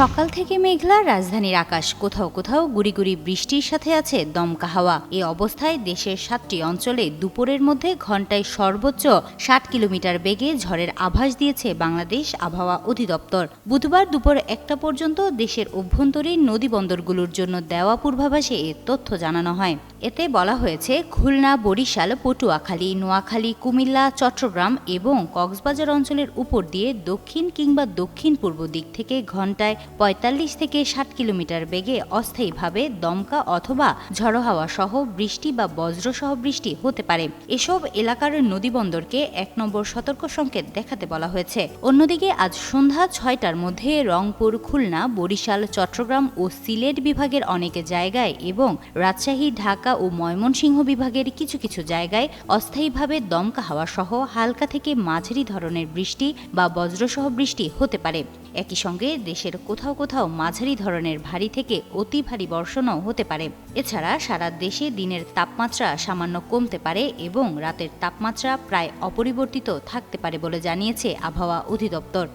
সকাল থেকে মেঘলা, রাজধানীর আকাশ কোথাও কোথাও গুড়ি গুড়ি বৃষ্টির সাথে আছে দমকা হাওয়া। এ অবস্থায় দেশের সাতটি অঞ্চলে দুপুরের মধ্যে ঘন্টায় সর্বোচ্চ ষাট কিলোমিটার বেগে ঝড়ের আভাস দিয়েছে বাংলাদেশ আবহাওয়া অধিদপ্তর। বুধবার দুপুর একটা পর্যন্ত দেশের অভ্যন্তরীণ নদী বন্দরগুলোর জন্য দেওয়া পূর্বাভাসে এ তথ্য জানানো হয়। এতে বলা হয়েছে, খুলনা, বরিশাল, পটুয়াখালী, নোয়াখালী, কুমিল্লা, চট্টগ্রাম এবং কক্সবাজার অঞ্চলের উপর দিয়ে দক্ষিণ কিংবা দক্ষিণ পূর্ব দিক থেকে ঘন্টায় পঁয়তাল্লিশ থেকে ষাট কিলোমিটার বেগে অস্থায়ীভাবে দমকা অথবা ঝড়ো হাওয়া সহ বৃষ্টি বা বজ্রসহ বৃষ্টি হতে পারে। এসব এলাকার নদীবন্দরকে এক নম্বর সতর্ক সংকেত দেখাতে বলা হয়েছে। অন্যদিকে আজ সন্ধ্যা ছয়টার মধ্যে রংপুর, খুলনা, বরিশাল, চট্টগ্রাম ও সিলেট বিভাগের অনেক জায়গায় এবং রাজশাহী, ঢাকা ও ময়মনসিংহ বিভাগের কিছু কিছু জায়গায় অস্থায়ীভাবে দমকা হাওয়া সহ হালকা থেকে মাঝারি ধরনের বৃষ্টি বা বজ্রসহ বৃষ্টি হতে পারে। একই সঙ্গে দেশের কোথাও কোথাও মাঝারি ধরনের ভারী থেকে অতি ভারী বর্ষণও হতে পারে। এছাড়া সারা দেশে দিনের তাপমাত্রা সামান্য কমতে পারে এবং রাতের তাপমাত্রা প্রায় অপরিবর্তিত থাকতে পারে বলে জানিয়েছে আবহাওয়া অধিদপ্তর।